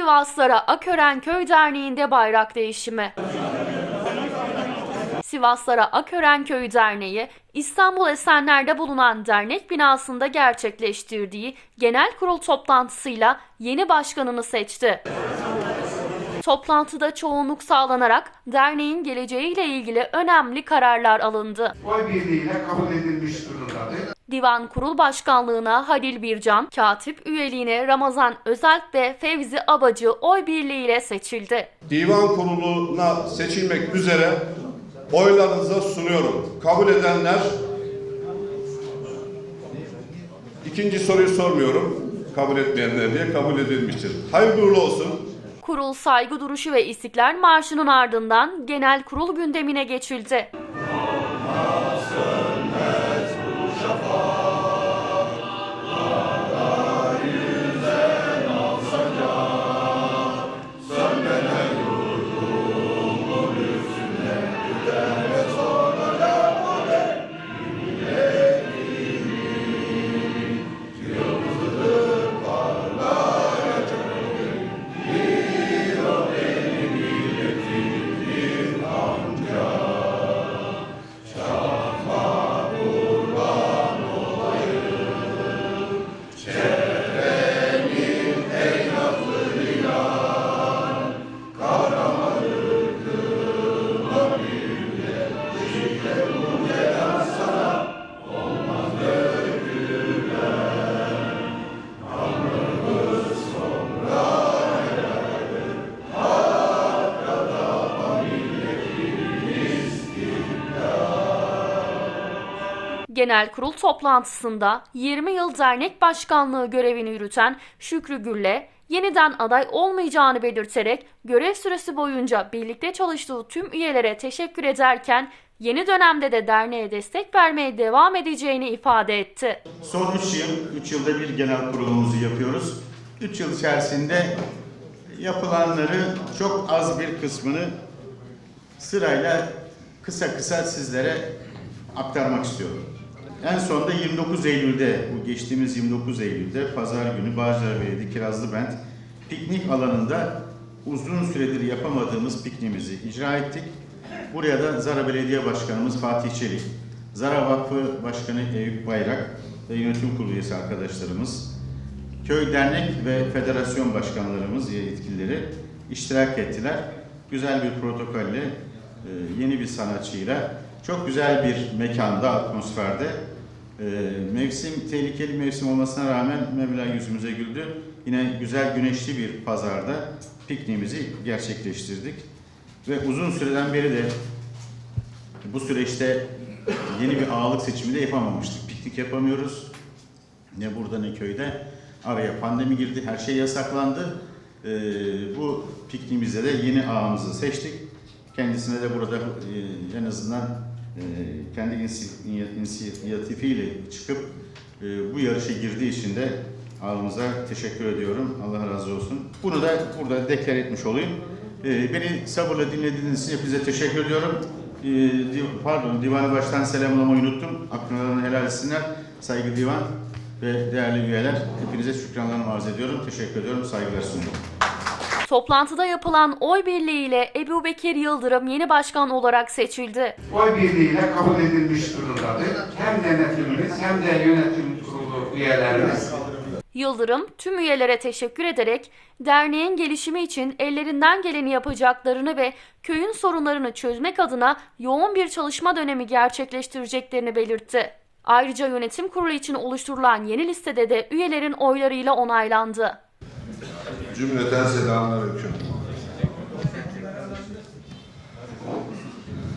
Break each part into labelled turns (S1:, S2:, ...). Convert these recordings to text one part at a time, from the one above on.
S1: Sivaslara Akören Köy Derneği'nde bayrak değişimi. Sivaslara Akören Köyü Derneği, İstanbul Esenler'de bulunan dernek binasında gerçekleştirdiği genel kurul toplantısıyla yeni başkanını seçti. Toplantıda çoğunluk sağlanarak derneğin geleceğiyle ilgili önemli kararlar alındı.
S2: oy birliğiyle kabul edilmiş durumdadır.
S1: Divan Kurul Başkanlığına Halil Bircan, katip üyeliğine Ramazan Özalp ve Fevzi Abacı oy birliğiyle seçildi.
S3: divan kuruluna seçilmek üzere oylarınıza sunuyorum. Kabul edenler ikinci soruyu sormuyorum. Kabul etmeyenler diye kabul edilmiştir. Hayırlı uğurlu olsun.
S1: Kurul saygı duruşu ve İstiklal Marşı'nın ardından genel kurul gündemine geçildi. Genel kurul toplantısında 20 yıl dernek başkanlığı görevini yürüten Şükrü Gülle, yeniden aday olmayacağını belirterek görev süresi boyunca birlikte çalıştığı tüm üyelere teşekkür ederken yeni dönemde de derneğe destek vermeye devam edeceğini ifade etti.
S4: Son 3 yıl, 3 yılda bir genel kurulumuzu yapıyoruz. 3 yıl içerisinde yapılanları çok az bir kısmını sırayla kısa kısa sizlere aktarmak istiyorum. En sonunda 29 Eylül'de, bu geçtiğimiz 29 Eylül'de Pazar günü Bağcılar Belediye Kirazlıbent piknik alanında uzun süredir yapamadığımız pikniğimizi icra ettik. Buraya da Zara Belediye Başkanımız Fatih Çelik, Zara Vakfı Başkanı Eyüp Bayrak ve yönetim kurulu üyesi arkadaşlarımız, köy dernek ve federasyon başkanlarımız, yetkilileri iştirak ettiler. Güzel bir protokolle, e, yeni bir sanatçıyla, çok güzel bir mekanda, atmosferde, e, mevsim, tehlikeli mevsim olmasına rağmen Mevla yüzümüze güldü. Yine güzel güneşli bir pazarda pikniğimizi gerçekleştirdik. Ve uzun süreden beri de bu süreçte yeni bir ağalık seçimi de yapamamıştık. Piknik yapamıyoruz. Ne burada ne köyde. Araya pandemi girdi, her şey yasaklandı. Ee, bu pikniğimizde de yeni ağamızı seçtik. Kendisine de burada e, en azından kendi inisi- inisiyatifiyle çıkıp e, bu yarışa girdiği için de ağamıza teşekkür ediyorum. Allah razı olsun. Bunu da burada deklar etmiş olayım. E, beni sabırla dinlediğiniz için hepinize teşekkür ediyorum. E, pardon, divanı baştan selamlamayı unuttum. Aklına helal etsinler. Saygı divan ve değerli üyeler, hepinize şükranlarımı arz ediyorum. Teşekkür ediyorum, saygılar sunuyorum.
S1: Toplantıda yapılan oy birliğiyle Ebu Bekir Yıldırım yeni başkan olarak seçildi.
S2: Oy birliğiyle kabul edilmiş durumdadır. Hem denetimimiz hem de yönetim kurulu üyelerimiz
S1: Yıldırım tüm üyelere teşekkür ederek derneğin gelişimi için ellerinden geleni yapacaklarını ve köyün sorunlarını çözmek adına yoğun bir çalışma dönemi gerçekleştireceklerini belirtti. Ayrıca yönetim kurulu için oluşturulan yeni listede de üyelerin oylarıyla onaylandı.
S3: Cümleten selamünaleyküm.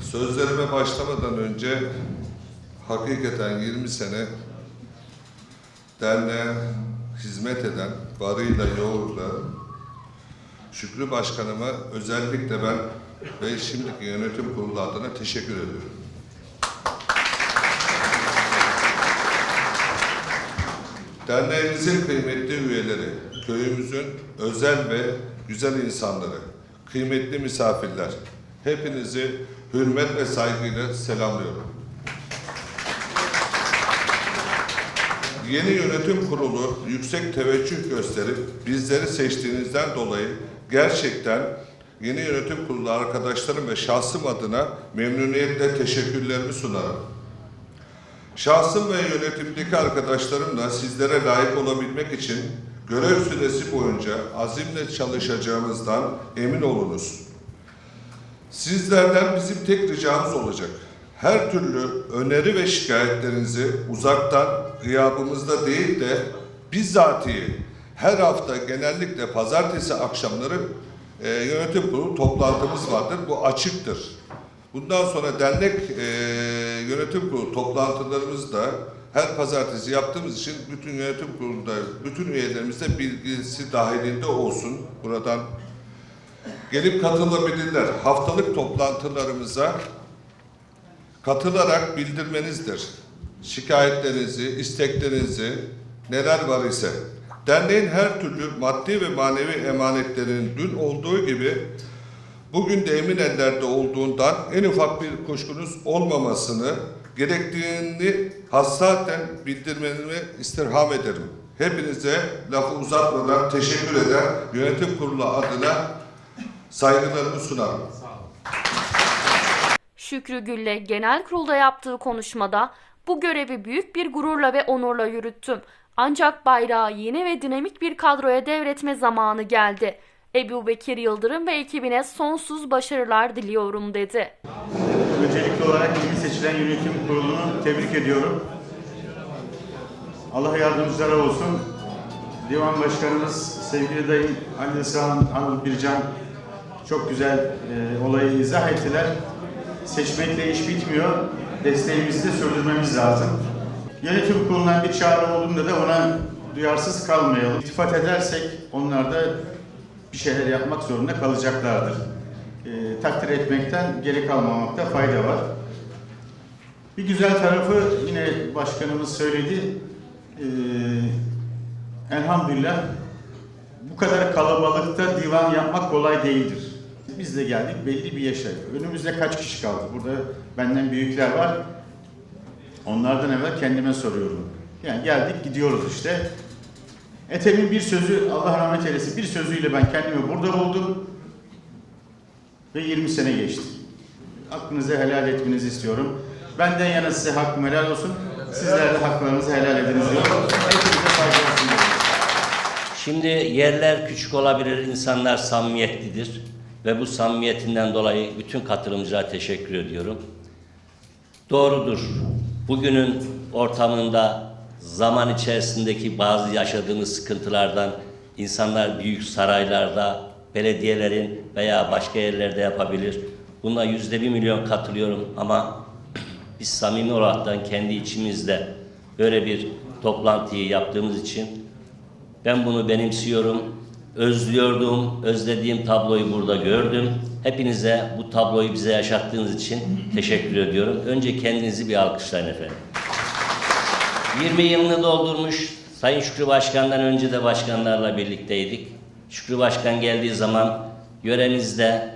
S5: Sözlerime başlamadan önce hakikaten 20 sene derneğe hizmet eden varıyla yoğurla Şükrü Başkanıma özellikle ben ve şimdiki yönetim kurulu adına teşekkür ediyorum. Derneğimizin kıymetli üyeleri, köyümüzün özel ve güzel insanları, kıymetli misafirler, hepinizi hürmet ve saygıyla selamlıyorum. yeni yönetim kurulu yüksek teveccüh gösterip bizleri seçtiğinizden dolayı gerçekten yeni yönetim kurulu arkadaşlarım ve şahsım adına memnuniyetle teşekkürlerimi sunarım. Şahsım ve yönetimdeki arkadaşlarımla sizlere layık olabilmek için görev süresi boyunca azimle çalışacağımızdan emin olunuz. Sizlerden bizim tek ricamız olacak. Her türlü öneri ve şikayetlerinizi uzaktan, gıyabımızda değil de bizzatihi her hafta genellikle pazartesi akşamları e, yönetim kurulu toplantımız vardır. Bu açıktır. Bundan sonra dernek e, yönetim kurulu toplantılarımızı da her pazartesi yaptığımız için bütün yönetim kurulunda, bütün üyelerimiz de bilgisi dahilinde olsun. Buradan gelip katılabilirler. Haftalık toplantılarımıza katılarak bildirmenizdir. Şikayetlerinizi, isteklerinizi, neler var ise. Derneğin her türlü maddi ve manevi emanetlerinin dün olduğu gibi bugün de emin ellerde olduğundan en ufak bir kuşkunuz olmamasını gerektiğini hassaten bildirmeni istirham ederim. Hepinize lafı uzatmadan teşekkür eder. Yönetim kurulu adına saygılarımı sunarım.
S1: Şükrü Gülle genel kurulda yaptığı konuşmada bu görevi büyük bir gururla ve onurla yürüttüm. Ancak bayrağı yeni ve dinamik bir kadroya devretme zamanı geldi. Ebu Bekir Yıldırım ve ekibine sonsuz başarılar diliyorum dedi.
S4: Öncelikli olarak yeni seçilen yönetim kurulunu tebrik ediyorum. Allah yardımcıları olsun. Divan Başkanımız sevgili dayım Ali Rıza'nın Anıl Bircan çok güzel e, olayı izah ettiler. Seçmekle iş bitmiyor. Desteğimizi de sürdürmemiz lazım. Yönetim kurulundan bir çağrı olduğunda da ona duyarsız kalmayalım. İltifat edersek onlar da bir şeyler yapmak zorunda kalacaklardır. E, takdir etmekten geri kalmamakta fayda var. Bir güzel tarafı yine başkanımız söyledi. E, elhamdülillah bu kadar kalabalıkta divan yapmak kolay değildir. Biz de geldik belli bir yaşa. Önümüzde kaç kişi kaldı? Burada benden büyükler var. Onlardan evvel kendime soruyorum. Yani geldik gidiyoruz işte. Ethem'in bir sözü Allah rahmet eylesin bir sözüyle ben kendimi burada buldum ve 20 sene geçti. Hakkınızı helal etmenizi istiyorum. Benden yana size hakkım helal olsun. Sizler de haklarınızı helal ediniz diyorum. Hepinize saygılar sunuyorum.
S6: Şimdi yerler küçük olabilir, insanlar samimiyetlidir ve bu samimiyetinden dolayı bütün katılımcılara teşekkür ediyorum. Doğrudur. Bugünün ortamında zaman içerisindeki bazı yaşadığımız sıkıntılardan insanlar büyük saraylarda, belediyelerin veya başka yerlerde yapabilir. Buna yüzde bir milyon katılıyorum ama biz samimi olaraktan kendi içimizde böyle bir toplantıyı yaptığımız için ben bunu benimsiyorum. Özlüyordum, özlediğim tabloyu burada gördüm. Hepinize bu tabloyu bize yaşattığınız için teşekkür ediyorum. Önce kendinizi bir alkışlayın efendim. 20 yılını doldurmuş. Sayın Şükrü Başkan'dan önce de başkanlarla birlikteydik. Şükrü Başkan geldiği zaman yöremizde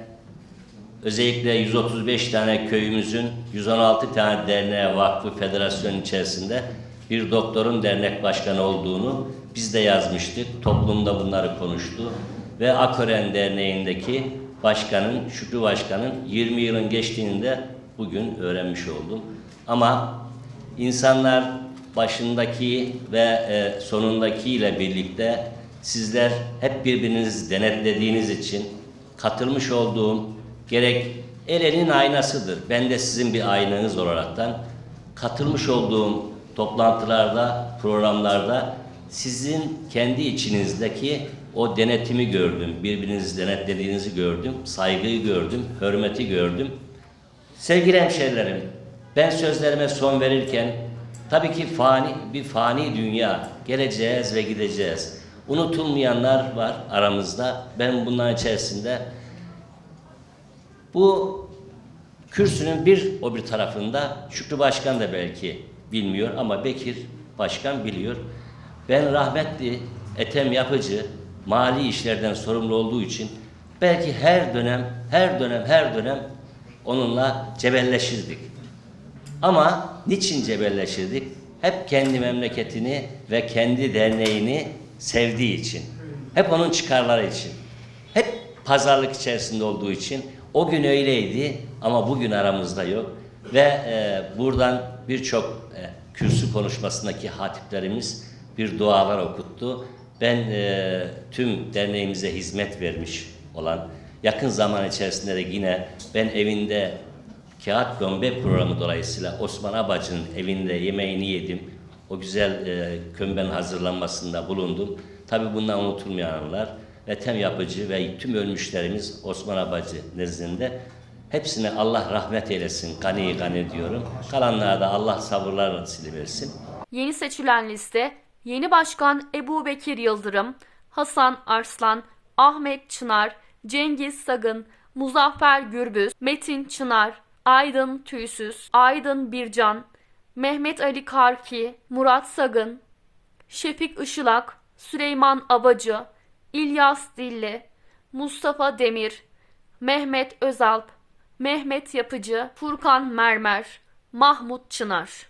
S6: özellikle 135 tane köyümüzün 116 tane derneğe vakfı federasyon içerisinde bir doktorun dernek başkanı olduğunu biz de yazmıştık. Toplumda bunları konuştu. Ve Akören Derneği'ndeki başkanın, Şükrü Başkan'ın 20 yılın geçtiğini de bugün öğrenmiş oldum. Ama insanlar başındaki ve e, sonundakiyle birlikte sizler hep birbirinizi denetlediğiniz için katılmış olduğum gerek el elin aynasıdır. Ben de sizin bir aynanız olaraktan katılmış olduğum toplantılarda, programlarda sizin kendi içinizdeki o denetimi gördüm. Birbirinizi denetlediğinizi gördüm. Saygıyı gördüm, hürmeti gördüm. Sevgili hemşerilerim, ben sözlerime son verirken tabii ki fani bir fani dünya. Geleceğiz ve gideceğiz. Unutulmayanlar var aramızda. Ben bunların içerisinde bu kürsünün bir o bir tarafında Şükrü Başkan da belki bilmiyor ama Bekir Başkan biliyor. Ben rahmetli Ethem Yapıcı mali işlerden sorumlu olduğu için belki her dönem, her dönem, her dönem onunla cebelleşirdik. Ama niçin cebelleşirdik? hep kendi memleketini ve kendi derneğini sevdiği için, hep onun çıkarları için, hep pazarlık içerisinde olduğu için o gün öyleydi ama bugün aramızda yok ve e, buradan birçok e, kürsü konuşmasındaki hatiplerimiz bir dualar okuttu. Ben e, tüm derneğimize hizmet vermiş olan yakın zaman içerisinde de yine ben evinde Kağıt Gömbe programı dolayısıyla Osman Abacı'nın evinde yemeğini yedim. O güzel e, kömbenin hazırlanmasında bulundum. Tabii bundan unutulmayanlar ve tem yapıcı ve tüm ölmüşlerimiz Osman Abacı nezdinde hepsine Allah rahmet eylesin, gani gani diyorum. Kalanlara da Allah sabırlar nasip versin.
S1: Yeni seçilen liste yeni başkan Ebu Bekir Yıldırım, Hasan Arslan, Ahmet Çınar, Cengiz Sagın, Muzaffer Gürbüz, Metin Çınar, Aydın Tüysüz, Aydın Bircan, Mehmet Ali Karki, Murat Sagın, Şefik Işılak, Süleyman Abacı, İlyas Dilli, Mustafa Demir, Mehmet Özalp, Mehmet Yapıcı, Furkan Mermer, Mahmut Çınar.